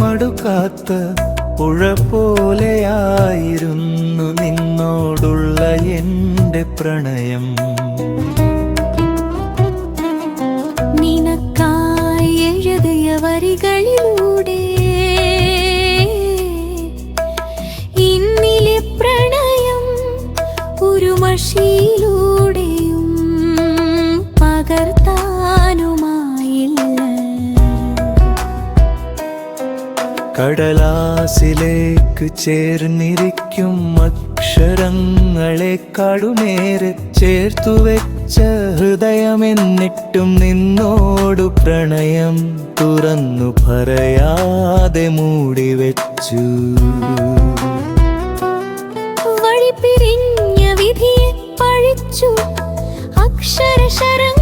മടുക്കാത്ത പുഴ പോലെയായിരുന്നു നിന്നോടുള്ള എന്റെ പ്രണയം. വരികളിലൂടെ ഇന്നിലെ പ്രണയം ഒരു മഷിയിലൂടെയും കടലാസിലേക്ക് ചേർന്നിരിക്കും അക്ഷരങ്ങളെ കടുനേരെ ചേർത്തു വെച്ച ഹൃദയമെന്നിട്ടും നിന്നോടു പ്രണയം തുറന്നു പറയാതെ മൂടി വെച്ചു. വഴി പിരിഞ്ഞ വിധിയെ പഴിച്ചു. അക്ഷരശരങ്ങളാൽ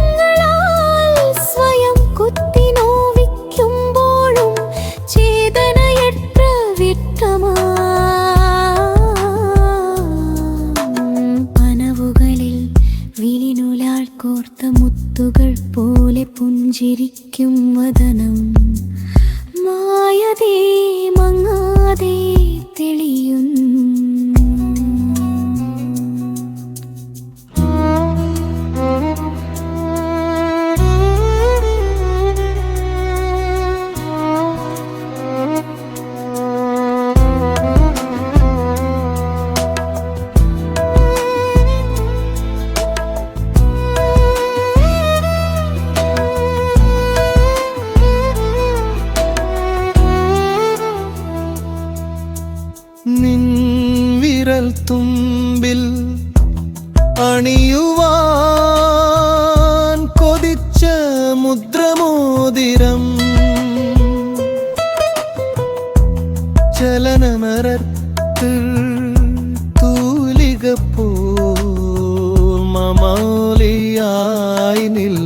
തുമ്പിൽ അണിയുവാൻ കൊതിച്ച മുദ്രമോതിരം. ചലനമരത്തിൽ പോ മമാലിയായി നിൽപ്പൂ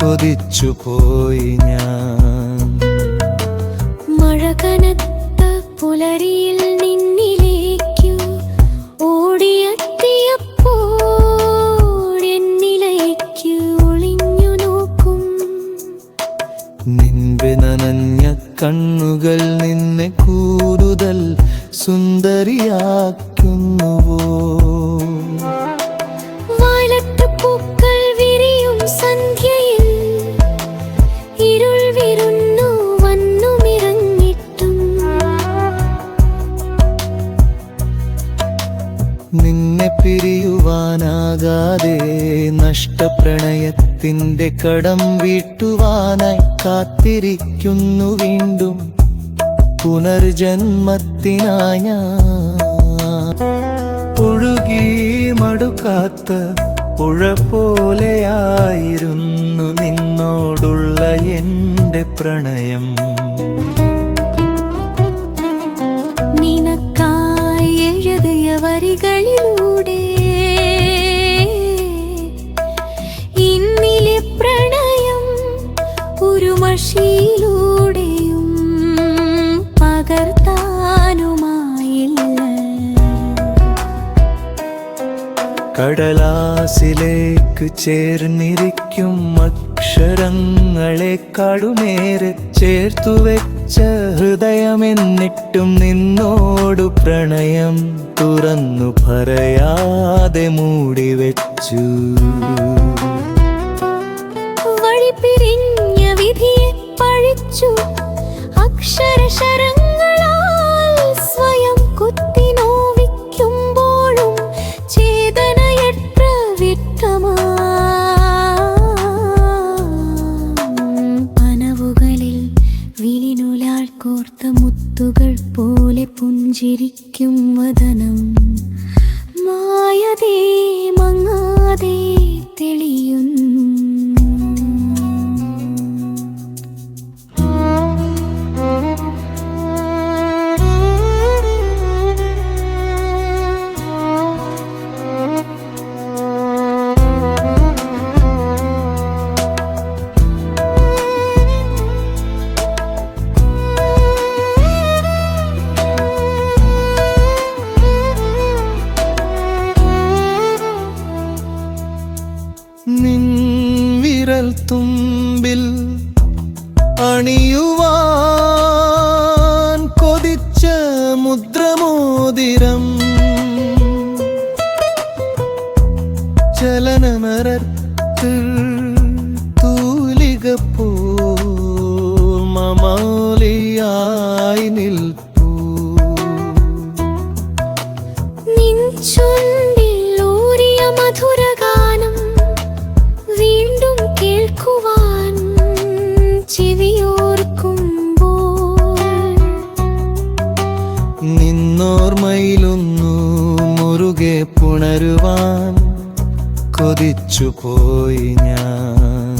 കൊതിച്ചു പോയി ഞാൻ. മഴ കനത്ത പുലരിയിൽ നിന്നിലേക്കു ഓടിയെത്തിയപ്പോൾ എന്നിലേക്ക് ഒളിഞ്ഞു നോക്കും. നിൻപെ നനഞ്ഞ കണ്ണുകൾ നിന്നെ കൂടുതൽ സുന്ദരിയാക്കുന്നുവോ? നഷ്ടപ്രണയത്തിന്റെ കടം വീട്ടുവാനായി കാത്തിരിക്കുന്നു വീണ്ടും. പുനർജന്മത്തിനായ ഒഴുകി മടുക്കാത്ത പുഴ പോലെയായിരുന്നു നിന്നോടുള്ള എന്റെ പ്രണയം. ഒരു മഷിയിലൂടെയും പകർത്താനുമായില്ല. കടലാസിലേക്ക് ചേർന്നിരിക്കും അക്ഷരങ്ങളെ കടുനേരെ ചേർത്തു വെച്ച ഹൃദയമെന്നിട്ടും നിന്നോടു പ്രണയം തുറന്നു പറയാതെ മൂടി വെച്ചു. വഴി പിരിഞ്ഞ വിധിയെ പഴിച്ചു അക്ഷരശരങ്ങളാൽ അണിയുവാൻ മുറുകെ പുണരുവാൻ കൊതിച്ചു പോയി ഞാൻ.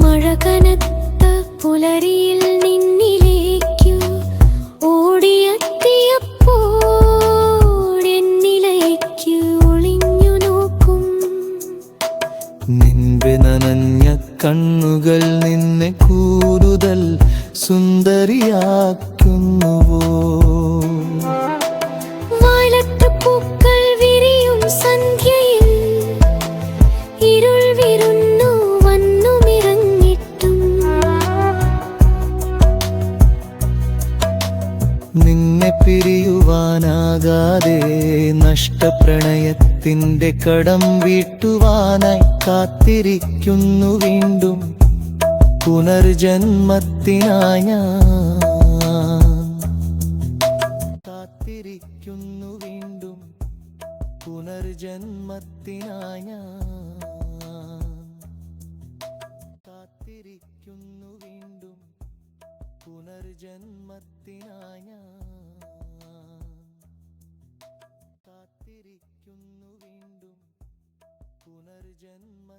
മഴ കനത്ത പുലരിയിൽ നിന്നിലേക്കു ഓടിയെത്തിയപ്പോൾ എന്നിലേക്ക് ഒളിഞ്ഞു നോക്കും. നനഞ്ഞ കണ്ണുകൾ നിന്നെ കൂടുതൽ സുന്ദരിയാക്കുന്നുവോ? നിന്നെ പിരിയുവാനാകാതെ നഷ്ടപ്രണയത്തിന്റെ കടം വീട്ടുവാനായി കാത്തിരിക്കുന്നു വീണ്ടും. പുനർജന്മത്തിനായ കാത്തിരിക്കുന്നു വീണ്ടും. പുനർജന്മത്തിനായ പുനർജന്മത്തിനായ കാത്തിരിക്കുന്നു വീണ്ടും പുനർജന്മത്തിനായ